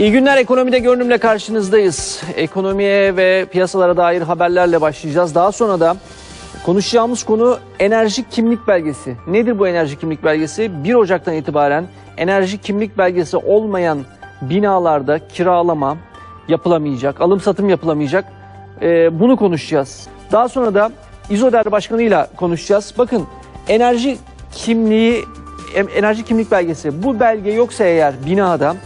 İyi günler ekonomide görünümle karşınızdayız. Ekonomiye ve piyasalara dair haberlerle başlayacağız. Daha sonra da konuşacağımız konu enerji kimlik belgesi. Nedir bu enerji kimlik belgesi? 1 Ocak'tan itibaren enerji kimlik belgesi olmayan binalarda kiralama yapılamayacak, alım satım yapılamayacak. Ee, bunu konuşacağız. Daha sonra da İzoder Başkanı'yla konuşacağız. Bakın enerji kimliği, enerji kimlik belgesi bu belge yoksa eğer binada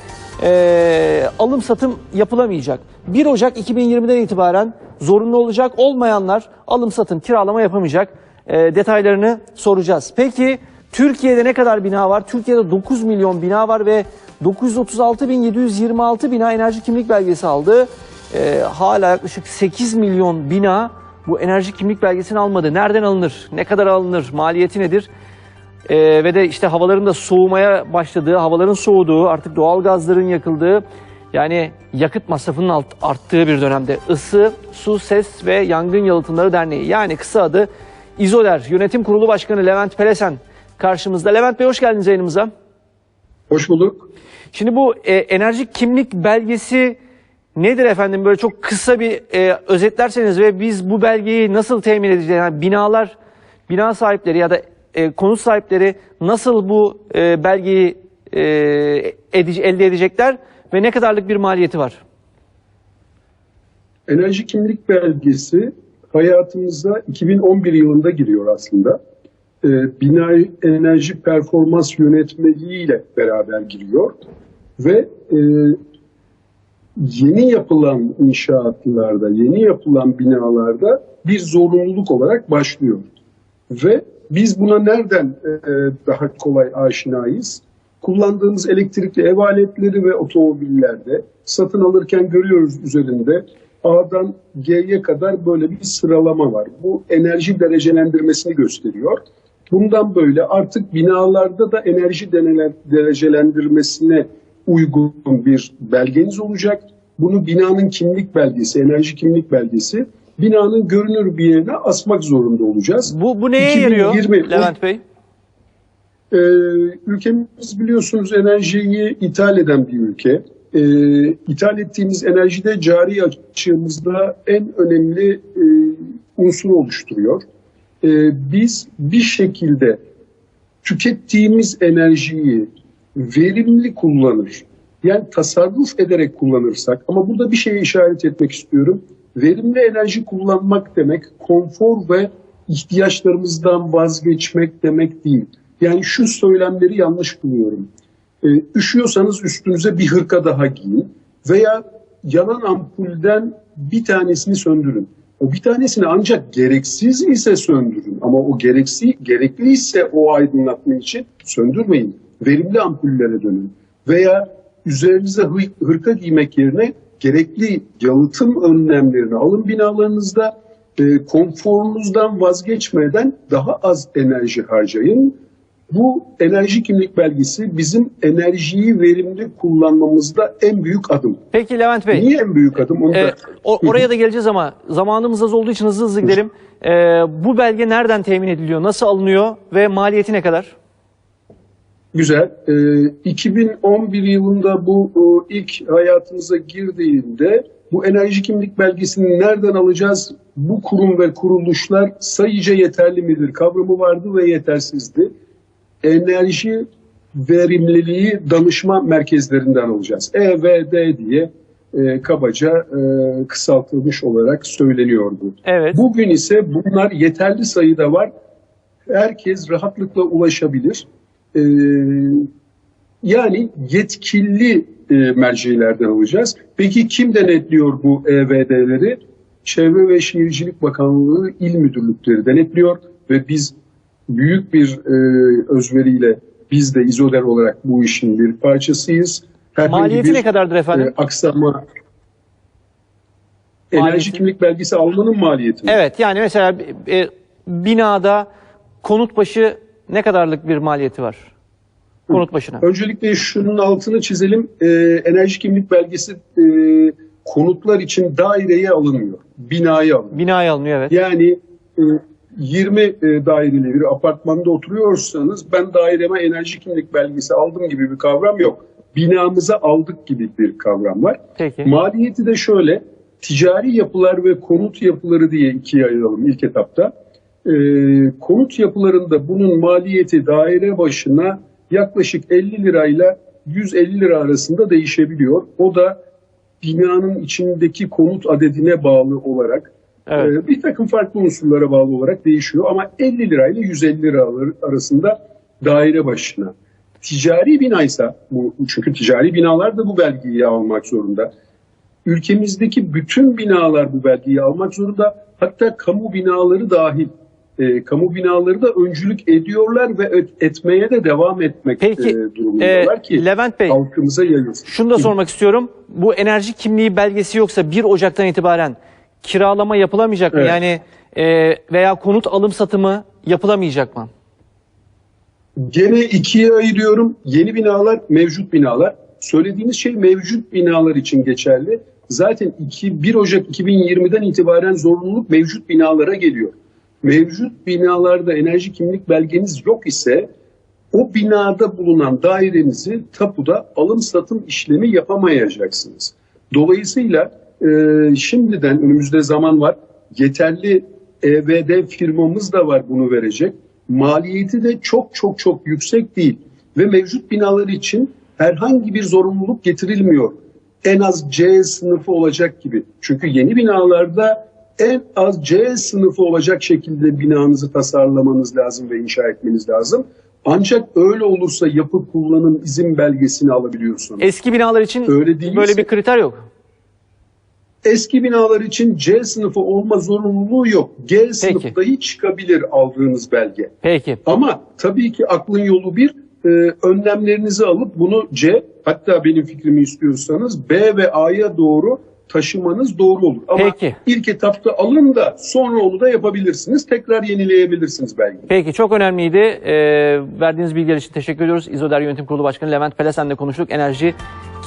e, alım satım yapılamayacak. 1 Ocak 2020'den itibaren zorunlu olacak. Olmayanlar alım satım kiralama yapamayacak. E, detaylarını soracağız. Peki Türkiye'de ne kadar bina var? Türkiye'de 9 milyon bina var ve 936.726 bina enerji kimlik belgesi aldı. E, hala yaklaşık 8 milyon bina bu enerji kimlik belgesini almadı. Nereden alınır? Ne kadar alınır? Maliyeti nedir? Ee, ve de işte havaların da soğumaya başladığı, havaların soğuduğu, artık doğal gazların yakıldığı, yani yakıt masrafının alt- arttığı bir dönemde Isı, Su, Ses ve Yangın Yalıtımları Derneği yani kısa adı İzoler Yönetim Kurulu Başkanı Levent Pelesen karşımızda. Levent Bey hoş geldiniz yayınımıza. Hoş bulduk. Şimdi bu e, enerji kimlik belgesi nedir efendim? Böyle çok kısa bir e, özetlerseniz ve biz bu belgeyi nasıl temin edeceğiz? Yani binalar, bina sahipleri ya da e, konut sahipleri nasıl bu e, belgeyi e, elde edecekler ve ne kadarlık bir maliyeti var? Enerji kimlik belgesi hayatımıza 2011 yılında giriyor aslında. Ee, bina enerji performans yönetmeliği ile beraber giriyor ve e, yeni yapılan inşaatlarda, yeni yapılan binalarda bir zorunluluk olarak başlıyor. Ve biz buna nereden e, daha kolay aşinayız? Kullandığımız elektrikli ev aletleri ve otomobillerde satın alırken görüyoruz üzerinde A'dan G'ye kadar böyle bir sıralama var. Bu enerji derecelendirmesini gösteriyor. Bundan böyle artık binalarda da enerji derecelendirmesine uygun bir belgeniz olacak. Bunu binanın kimlik belgesi, enerji kimlik belgesi binanın görünür bir yerine asmak zorunda olacağız. Bu, bu neye 2020 yarıyor Levent Bey? Ee, ülkemiz biliyorsunuz enerjiyi ithal eden bir ülke. Ee, ithal ettiğimiz enerjide cari açığımızda en önemli e, unsuru oluşturuyor. Ee, biz bir şekilde tükettiğimiz enerjiyi verimli kullanır, yani tasarruf ederek kullanırsak ama burada bir şeye işaret etmek istiyorum. Verimli enerji kullanmak demek konfor ve ihtiyaçlarımızdan vazgeçmek demek değil. Yani şu söylemleri yanlış buluyorum. Ee, üşüyorsanız üstünüze bir hırka daha giyin veya yanan ampulden bir tanesini söndürün. O bir tanesini ancak gereksiz ise söndürün ama o gereksiz gerekli ise o aydınlatma için söndürmeyin. Verimli ampullere dönün veya üzerinize hı- hırka giymek yerine gerekli yalıtım önlemlerini alın binalarınızda e, konforunuzdan vazgeçmeden daha az enerji harcayın. Bu enerji kimlik belgesi bizim enerjiyi verimli kullanmamızda en büyük adım. Peki Levent Bey. Niye en büyük adım? Onu Ee, da o- oraya da geleceğiz ama zamanımız az olduğu için hızlı hızlı gidelim. Ee, bu belge nereden temin ediliyor, nasıl alınıyor ve maliyeti ne kadar? Güzel. Ee, 2011 yılında bu o, ilk hayatımıza girdiğinde bu enerji kimlik belgesini nereden alacağız? Bu kurum ve kuruluşlar sayıca yeterli midir kavramı vardı ve yetersizdi. Enerji verimliliği danışma merkezlerinden alacağız. EVD diye e, kabaca e, kısaltılmış olarak söyleniyor bu. Evet. Bugün ise bunlar yeterli sayıda var. Herkes rahatlıkla ulaşabilir. Ee, yani yetkili e, mercilerden alacağız. Peki kim denetliyor bu EVD'leri? Çevre ve Şehircilik Bakanlığı İl Müdürlükleri denetliyor ve biz büyük bir e, özveriyle biz de İzoder olarak bu işin bir parçasıyız. Herhangi Maliyeti bir, ne kadardır efendim? e, aksama enerji Maliyeti? kimlik belgesi almanın maliyeti. mi? Evet yani mesela e, binada konut başı ne kadarlık bir maliyeti var? Konut başına. Öncelikle şunun altını çizelim. Ee, enerji kimlik belgesi e, konutlar için daireye alınmıyor. Binaya alınıyor. Binaya alınıyor evet. Yani e, 20 e, daireli bir apartmanda oturuyorsanız ben daireme enerji kimlik belgesi aldım gibi bir kavram yok. binamıza aldık gibi bir kavram var. Peki. Maliyeti de şöyle, ticari yapılar ve konut yapıları diye ikiye ayıralım ilk etapta. Ee, konut yapılarında bunun maliyeti daire başına yaklaşık 50 lirayla 150 lira arasında değişebiliyor. O da binanın içindeki konut adedine bağlı olarak Evet. e, bir takım farklı unsurlara bağlı olarak değişiyor. Ama 50 lirayla 150 lira arasında daire başına. Ticari binaysa bu çünkü ticari binalar da bu belgeyi almak zorunda. Ülkemizdeki bütün binalar bu belgeyi almak zorunda. Hatta kamu binaları dahil. E, kamu binaları da öncülük ediyorlar ve et- etmeye de devam etmek Peki, e, durumundalar e, ki Levent Bey, halkımıza yayılsın. Şunu da sormak istiyorum. Bu enerji kimliği belgesi yoksa 1 Ocak'tan itibaren kiralama yapılamayacak mı? Evet. Yani e, veya konut alım satımı yapılamayacak mı? Gene ikiye ayırıyorum. Yeni binalar, mevcut binalar. Söylediğiniz şey mevcut binalar için geçerli. Zaten 2, 1 Ocak 2020'den itibaren zorunluluk mevcut binalara geliyor. Mevcut binalarda enerji kimlik belgeniz yok ise o binada bulunan dairenizi tapuda alım satım işlemi yapamayacaksınız. Dolayısıyla e, şimdiden önümüzde zaman var. Yeterli EBD firmamız da var bunu verecek. Maliyeti de çok çok çok yüksek değil. Ve mevcut binalar için herhangi bir zorunluluk getirilmiyor. En az C sınıfı olacak gibi. Çünkü yeni binalarda en az C sınıfı olacak şekilde binanızı tasarlamanız lazım ve inşa etmeniz lazım. Ancak öyle olursa yapı kullanım izin belgesini alabiliyorsunuz. Eski binalar için Öyle değilse- böyle bir kriter yok. Eski binalar için C sınıfı olma zorunluluğu yok. G sınıfı dahi çıkabilir aldığınız belge. Peki. Ama tabii ki aklın yolu bir, e, önlemlerinizi alıp bunu C, hatta benim fikrimi istiyorsanız B ve A'ya doğru taşımanız doğru olur. Ama Peki. ilk etapta alın da sonra onu da yapabilirsiniz. Tekrar yenileyebilirsiniz belgeyi. Peki çok önemliydi. Ee, verdiğiniz bilgiler için teşekkür ediyoruz. İzoder Yönetim Kurulu Başkanı Levent Pelesen'le konuştuk. Enerji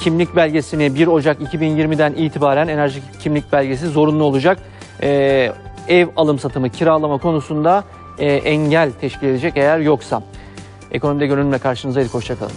kimlik belgesini 1 Ocak 2020'den itibaren enerji kimlik belgesi zorunlu olacak. Ee, ev alım satımı, kiralama konusunda e, engel teşkil edecek eğer yoksa. Ekonomide görünümle karşınızdaydık. Hoşçakalın.